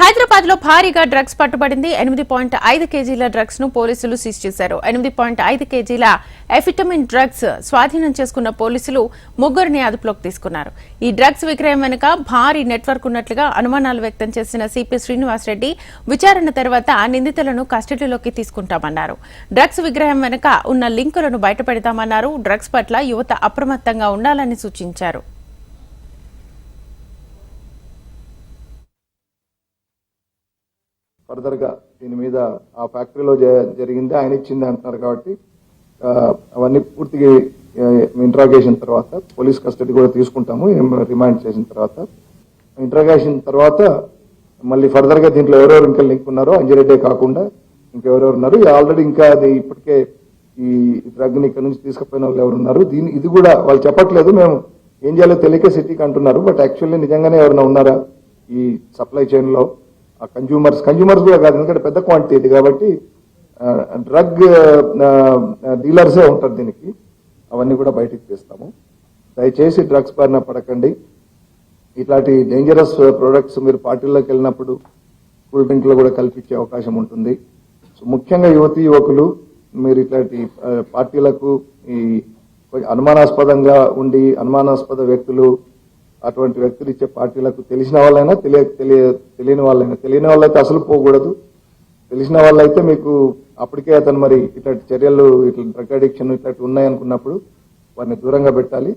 హైదరాబాద్లో భారీగా డ్రగ్స్ పట్టుబడింది. ఎనిమిది పాయింట్ ఐదు కేజీల డ్రగ్స్ను పోలీసులు సీజ్ చేశారు. ఎనిమిది పాయింట్ ఐదు కేజీల ఎఫిటమిన్ డ్రగ్స్ స్వాధీనం చేసుకున్న పోలీసులు ముగ్గురిని అదుపులోకి తీసుకున్నారు. ఈ డ్రగ్స్ విక్రయం వెనుక భారీ నెట్వర్క్ ఉన్నట్లుగా అనుమానాలు వ్యక్తం చేసిన సిపి శ్రీనివాసరెడ్డి విచారణ తర్వాత నిందితులను కస్టడీలోకి తీసుకుంటామన్నారు. డ్రగ్స్ విగ్రహం వెనుక ఉన్న లింకులను బయటపెడతామన్నారు. డ్రగ్స్ పట్ల యువత అప్రమత్తంగా ఉండాలని సూచించారు. ఫర్దర్గా దీని మీద ఆ ఫ్యాక్టరీలో జ- జరిగింది. ఆయన ఇచ్చింది అంటున్నారు కాబట్టి అవన్నీ పూర్తిగా ఇంట్రాగేషన్ తర్వాత పోలీస్ కస్టడీ కూడా తీసుకుంటాము రిమాండ్ చేసిన తర్వాత. ఇంట్రాగేషన్ తర్వాత మళ్ళీ ఫర్దర్గా దీంట్లో ఎవరెవరు ఇంకా లింక్ ఉన్నారో అంజిరెడ్డే కాకుండా ఇంకెవరెవరు ఉన్నారు ఆల్రెడీ ఇంకా అది ఇప్పటికే ఈ డ్రగ్ని ఇక్కడ నుంచి తీసుకుపోయిన వాళ్ళు ఎవరు ఉన్నారు దీని ఇది కూడా వాళ్ళు చెప్పట్లేదు మేము ఏం చేయాలో తెలియక సిటీకి అంటున్నారు బట్ యాక్చువల్లీ నిజంగానే ఎవరైనా ఉన్నారా ఈ సప్లై చైన్లో ఆ కన్జ్యూమర్స్ కన్జ్యూమర్స్ కూడా కాదు ఎందుకంటే పెద్ద క్వాంటిటీ కాబట్టి డ్రగ్ డీలర్సే ఉంటారు దీనికి. అవన్నీ కూడా బయటికి తీస్తాము. దయచేసి డ్రగ్స్ బారిన పడకండి. ఇట్లాంటి డేంజరస్ ప్రొడక్ట్స్ మీరు పార్టీల్లోకి వెళ్ళినప్పుడు కూల్ డ్రింక్లో కూడా కల్పించే అవకాశం ఉంటుంది. సో ముఖ్యంగా యువతి యువకులు మీరు ఇట్లాంటి పార్టీలకు ఈ అనుమానాస్పదంగా ఉండి అనుమానాస్పద వ్యక్తులు అటువంటి వ్యక్తులు ఇచ్చే పార్టీలకు తెలిసిన వాళ్ళైనా తెలియ తెలియ తెలియని వాళ్ళైనా. తెలియని వాళ్ళైతే అసలు పోకూడదు. తెలిసిన వాళ్ళైతే మీకు అప్పటికే అతను మరి ఇట్లాంటి చర్యలు ఇట్లా డ్రగ్ అడిక్షన్ ఇట్లాంటి ఉన్నాయనుకున్నప్పుడు వారిని దూరంగా పెట్టాలి.